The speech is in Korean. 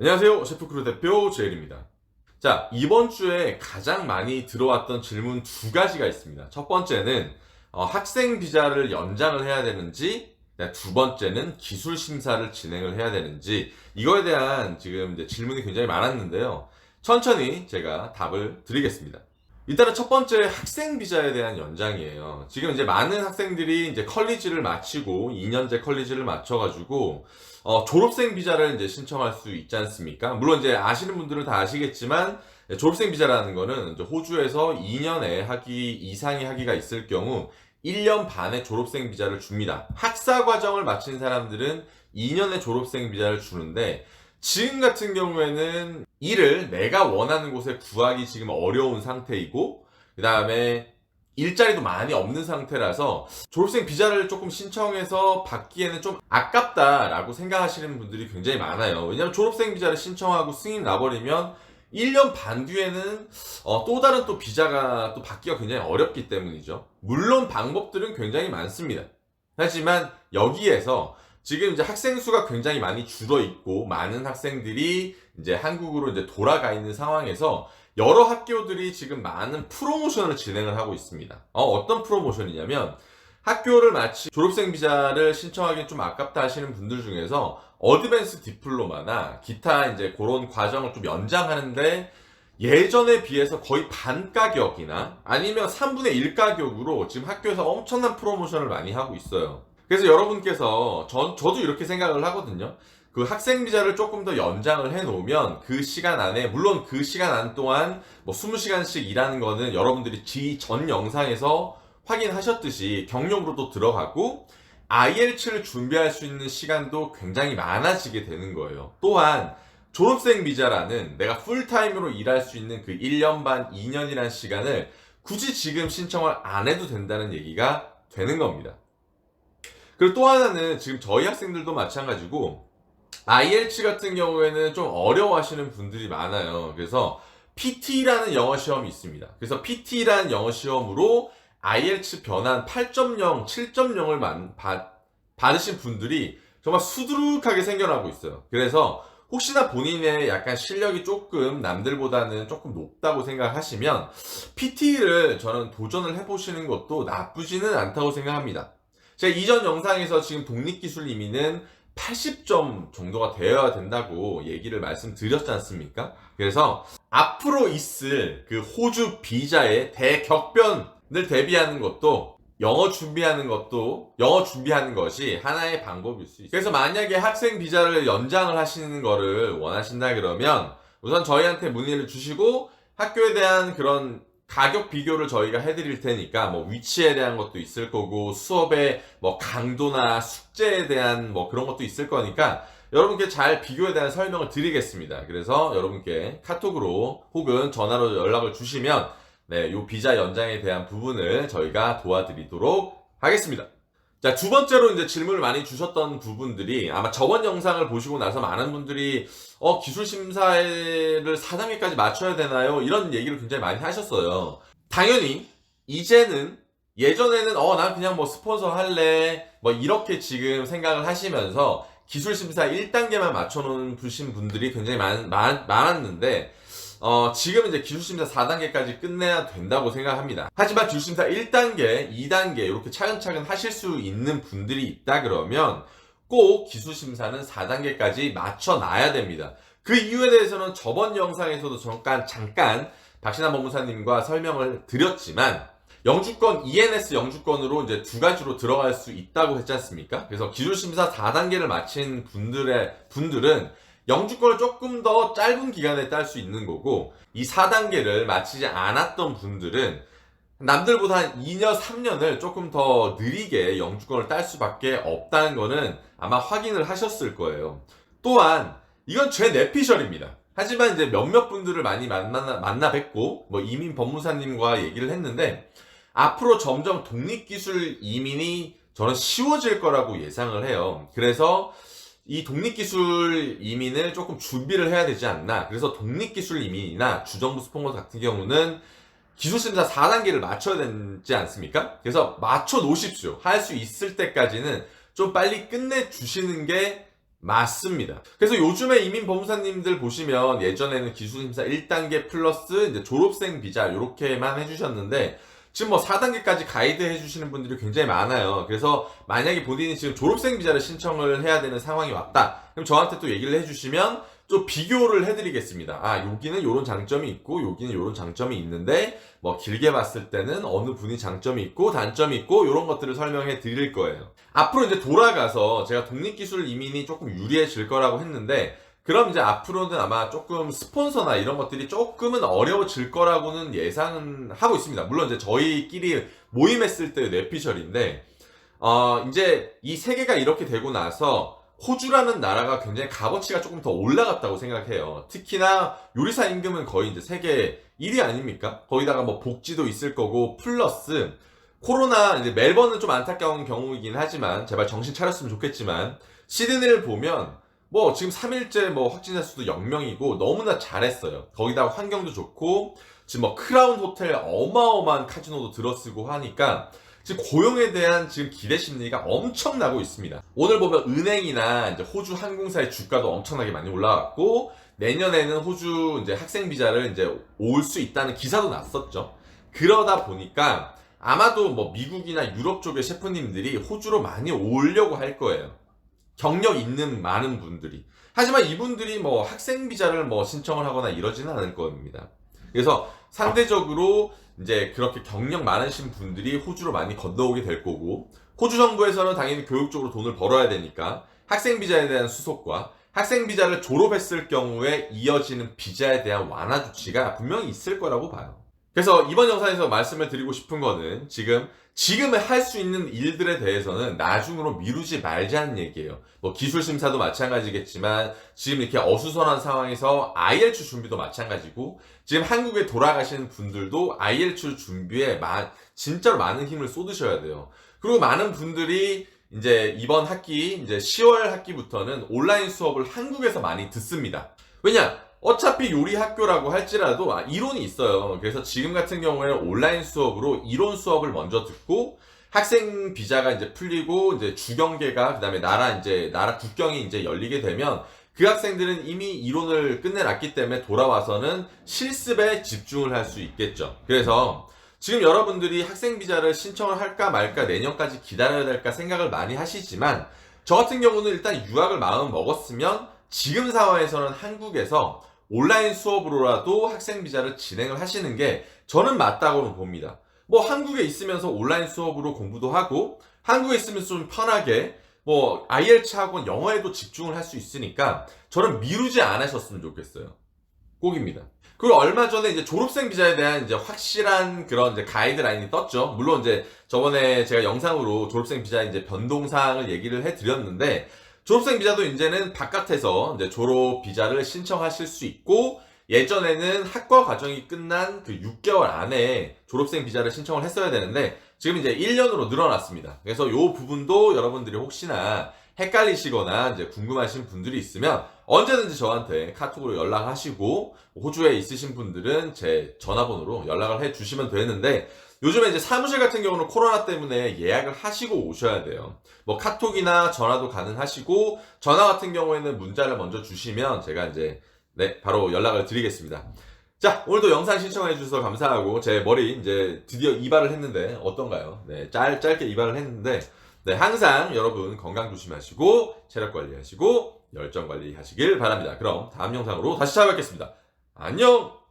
안녕하세요. 셰프크루 대표 제일입니다. 자, 이번 주에 가장 많이 들어왔던 질문 두 가지가 있습니다. 첫 번째는 어, 학생 비자를 연장을 해야 되는지, 네, 두 번째는 기술 심사를 진행을 해야 되는지, 이거에 대한 지금 질문이 굉장히 많았는데요. 천천히 제가 답을 드리겠습니다. 일단은 첫 번째 학생 비자에 대한 연장이에요. 지금 이제 많은 학생들이 이제 컬리지를 마치고 2년제 컬리지를 마쳐가지고 어, 졸업생 비자를 이제 신청할 수 있지 않습니까? 물론 이제 아시는 분들은 다 아시겠지만 졸업생 비자라는 거는 호주에서 2년의 학위 이상의 학위가 있을 경우 1년 반의 졸업생 비자를 줍니다. 학사 과정을 마친 사람들은 2년의 졸업생 비자를 주는데 지금 같은 경우에는 일을 내가 원하는 곳에 구하기 지금 어려운 상태이고 그 다음에 일자리도 많이 없는 상태라서 졸업생 비자를 조금 신청해서 받기에는 좀 아깝다라고 생각하시는 분들이 굉장히 많아요. 왜냐하면 졸업생 비자를 신청하고 승인 나버리면 1년 반 뒤에는 어, 또 다른 또 비자가 또 받기가 굉장히 어렵기 때문이죠. 물론 방법들은 굉장히 많습니다. 하지만 여기에서 지금 이제 학생 수가 굉장히 많이 줄어 있고 많은 학생들이 이제 한국으로 이제 돌아가 있는 상황에서 여러 학교들이 지금 많은 프로모션을 진행을 하고 있습니다. 어, 떤 프로모션이냐면 학교를 마치 졸업생 비자를 신청하기 좀 아깝다 하시는 분들 중에서 어드밴스 디플로마나 기타 이제 그런 과정을 좀 연장하는데 예전에 비해서 거의 반 가격이나 아니면 3분의 1 가격으로 지금 학교에서 엄청난 프로모션을 많이 하고 있어요. 그래서 여러분께서 전, 저도 이렇게 생각을 하거든요. 그 학생 비자를 조금 더 연장을 해 놓으면 그 시간 안에 물론 그 시간 안 동안 뭐 20시간씩 일하는 거는 여러분들이 지 전 영상에서 확인하셨듯이 경력으로도 들어가고 IELTS를 준비할 수 있는 시간도 굉장히 많아지게 되는 거예요. 또한 졸업생 비자라는 내가 풀타임으로 일할 수 있는 그 1년 반, 2년이라는 시간을 굳이 지금 신청을 안 해도 된다는 얘기가 되는 겁니다. 그리고 또 하나는 지금 저희 학생들도 마찬가지고 IELTS 같은 경우에는 좀 어려워하시는 분들이 많아요. 그래서 PT라는 영어 시험이 있습니다. 그래서 PT라는 영어 시험으로 IELTS 변환 8.0, 7.0을 받으신 분들이 정말 수두룩하게 생겨나고 있어요. 그래서 혹시나 본인의 약간 실력이 조금 남들보다는 조금 높다고 생각하시면 PT를 저는 도전을 해보시는 것도 나쁘지는 않다고 생각합니다. 제가 이전 영상에서 지금 독립기술 이민은 80점 정도가 되어야 된다고 얘기를 말씀드렸지 않습니까? 그래서 앞으로 있을 그 호주 비자의 대격변을 대비하는 것도 영어 준비하는 것도 영어 준비하는 것이 하나의 방법일 수 있어요. 그래서 만약에 학생 비자를 연장을 하시는 거를 원하신다 그러면 우선 저희한테 문의를 주시고 학교에 대한 그런 가격 비교를 저희가 해드릴 테니까 뭐 위치에 대한 것도 있을 거고 수업의 뭐 강도나 숙제에 대한 뭐 그런 것도 있을 거니까 여러분께 잘 비교에 대한 설명을 드리겠습니다. 그래서 여러분께 카톡으로 혹은 전화로 연락을 주시면 네, 요 비자 연장에 대한 부분을 저희가 도와드리도록 하겠습니다. 자, 두 번째로 이제 질문을 많이 주셨던 부분들이 아마 저번 영상을 보시고 나서 많은 분들이 어, 기술 심사를 4단계까지 맞춰야 되나요? 이런 얘기를 굉장히 많이 하셨어요. 당연히 이제는 예전에는 어, 난 그냥 뭐 스폰서 할래. 뭐 이렇게 지금 생각을 하시면서 기술 심사 1단계만 맞춰 놓은 부신 분들이 굉장히 많, 많, 많았는데 어, 지금 이제 기술심사 4단계까지 끝내야 된다고 생각합니다. 하지만 기술심사 1단계, 2단계 이렇게 차근차근 하실 수 있는 분들이 있다 그러면 꼭 기술심사는 4단계까지 맞춰놔야 됩니다. 그 이유에 대해서는 저번 영상에서도 잠깐, 잠깐 박신환 법무사님과 설명을 드렸지만 영주권, ENS 영주권으로 이제 두 가지로 들어갈 수 있다고 했지 않습니까? 그래서 기술심사 4단계를 마친 분들의, 분들은 영주권을 조금 더 짧은 기간에 딸 수 있는 거고 이 4단계를 마치지 않았던 분들은 남들보다 한 2년, 3년을 조금 더 느리게 영주권을 딸 수밖에 없다는 거는 아마 확인을 하셨을 거예요. 또한 이건 제 내피셜입니다. 하지만 이제 몇몇 분들을 많이 만나, 만나 뵙고 뭐 이민 법무사님과 얘기를 했는데 앞으로 점점 독립기술 이민이 저는 쉬워질 거라고 예상을 해요. 그래서 이 독립기술 이민을 조금 준비를 해야 되지 않나. 그래서 독립기술 이민이나 주정부 스폰서 같은 경우는 기술심사 4단계를 맞춰야 되지 않습니까? 그래서 맞춰 놓으십시오. 할 수 있을 때까지는 좀 빨리 끝내 주시는 게 맞습니다. 그래서 요즘에 이민 법무사님들 보시면 예전에는 기술심사 1단계 플러스 이제 졸업생 비자 이렇게만 해주셨는데 지금 뭐 4단계까지 가이드 해주시는 분들이 굉장히 많아요. 그래서 만약에 본인이 지금 졸업생 비자를 신청을 해야 되는 상황이 왔다. 그럼 저한테 또 얘기를 해주시면 좀 비교를 해드리겠습니다. 아, 여기는 이런 장점이 있고, 여기는 이런 장점이 있는데, 뭐 길게 봤을 때는 어느 분이 장점이 있고, 단점이 있고, 이런 것들을 설명해 드릴 거예요. 앞으로 이제 돌아가서 제가 독립기술 이민이 조금 유리해질 거라고 했는데, 그럼 이제 앞으로는 아마 조금 스폰서나 이런 것들이 조금은 어려워질 거라고는 예상은 하고 있습니다. 물론 이제 저희끼리 모임했을 때의 뇌피셜인데, 어, 이제 이 세계가 이렇게 되고 나서 호주라는 나라가 굉장히 값어치가 조금 더 올라갔다고 생각해요. 특히나 요리사 임금은 거의 이제 세계 1위 아닙니까? 거기다가 뭐 복지도 있을 거고, 플러스 코로나, 이제 멜번은 좀 안타까운 경우이긴 하지만, 제발 정신 차렸으면 좋겠지만, 시드니를 보면, 뭐 지금 3일째 뭐 확진자 수도 0명이고 너무나 잘했어요. 거기다가 환경도 좋고 지금 뭐 크라운 호텔 어마어마한 카지노도 들어쓰고 하니까 지금 고용에 대한 지금 기대 심리가 엄청나고 있습니다. 오늘 보면 은행이나 이제 호주 항공사의 주가도 엄청나게 많이 올라왔고 내년에는 호주 이제 학생 비자를 이제 올 수 있다는 기사도 났었죠. 그러다 보니까 아마도 뭐 미국이나 유럽 쪽의 셰프님들이 호주로 많이 오려고 할 거예요. 경력 있는 많은 분들이. 하지만 이분들이 뭐 학생 비자를 뭐 신청을 하거나 이러지는 않을 겁니다. 그래서 상대적으로 이제 그렇게 경력 많으신 분들이 호주로 많이 건너오게 될 거고, 호주 정부에서는 당연히 교육적으로 돈을 벌어야 되니까 학생 비자에 대한 수속과 학생 비자를 졸업했을 경우에 이어지는 비자에 대한 완화 조치가 분명히 있을 거라고 봐요. 그래서 이번 영상에서 말씀을 드리고 싶은 거는 지금 지금 할수 있는 일들에 대해서는 나중으로 미루지 말자는 얘기예요. 뭐 기술 심사도 마찬가지겠지만 지금 이렇게 어수선한 상황에서 IELTS 준비도 마찬가지고 지금 한국에 돌아가시는 분들도 IELTS 준비에 마, 진짜로 많은 힘을 쏟으셔야 돼요. 그리고 많은 분들이 이제 이번 학기 이제 10월 학기부터는 온라인 수업을 한국에서 많이 듣습니다. 왜냐? 어차피 요리 학교라고 할지라도 아, 이론이 있어요. 그래서 지금 같은 경우에는 온라인 수업으로 이론 수업을 먼저 듣고 학생 비자가 이제 풀리고 이제 주경계가 그다음에 나라 이제 나라 국경이 이제 열리게 되면 그 학생들은 이미 이론을 끝내놨기 때문에 돌아와서는 실습에 집중을 할 수 있겠죠. 그래서 지금 여러분들이 학생 비자를 신청을 할까 말까 내년까지 기다려야 될까 생각을 많이 하시지만 저 같은 경우는 일단 유학을 마음 먹었으면 지금 상황에서는 한국에서 온라인 수업으로라도 학생 비자를 진행을 하시는 게 저는 맞다고는 봅니다. 뭐 한국에 있으면서 온라인 수업으로 공부도 하고 한국에 있으면 좀 편하게 뭐 IELTS 학원 영어에도 집중을 할 수 있으니까 저는 미루지 않으셨으면 좋겠어요. 꼭입니다. 그리고 얼마 전에 이제 졸업생 비자에 대한 이제 확실한 그런 이제 가이드라인이 떴죠. 물론 이제 저번에 제가 영상으로 졸업생 비자 이제 변동 사항을 얘기를 해 드렸는데 졸업생 비자도 이제는 바깥에서 이제 졸업 비자를 신청하실 수 있고 예전에는 학과 과정이 끝난 그 6개월 안에 졸업생 비자를 신청을 했어야 되는데 지금 이제 1년으로 늘어났습니다. 그래서 이 부분도 여러분들이 혹시나 헷갈리시거나 이제 궁금하신 분들이 있으면 언제든지 저한테 카톡으로 연락하시고 호주에 있으신 분들은 제 전화번호로 연락을 해 주시면 되는데 요즘에 이제 사무실 같은 경우는 코로나 때문에 예약을 하시고 오셔야 돼요. 뭐 카톡이나 전화도 가능하시고 전화 같은 경우에는 문자를 먼저 주시면 제가 이제 네 바로 연락을 드리겠습니다. 자 오늘도 영상 신청해 주셔서 감사하고 제 머리 이제 드디어 이발을 했는데 어떤가요? 네 짧, 짧게 이발을 했는데 네 항상 여러분 건강 조심하시고 체력 관리하시고 열정 관리하시길 바랍니다. 그럼 다음 영상으로 다시 찾아뵙겠습니다. 안녕!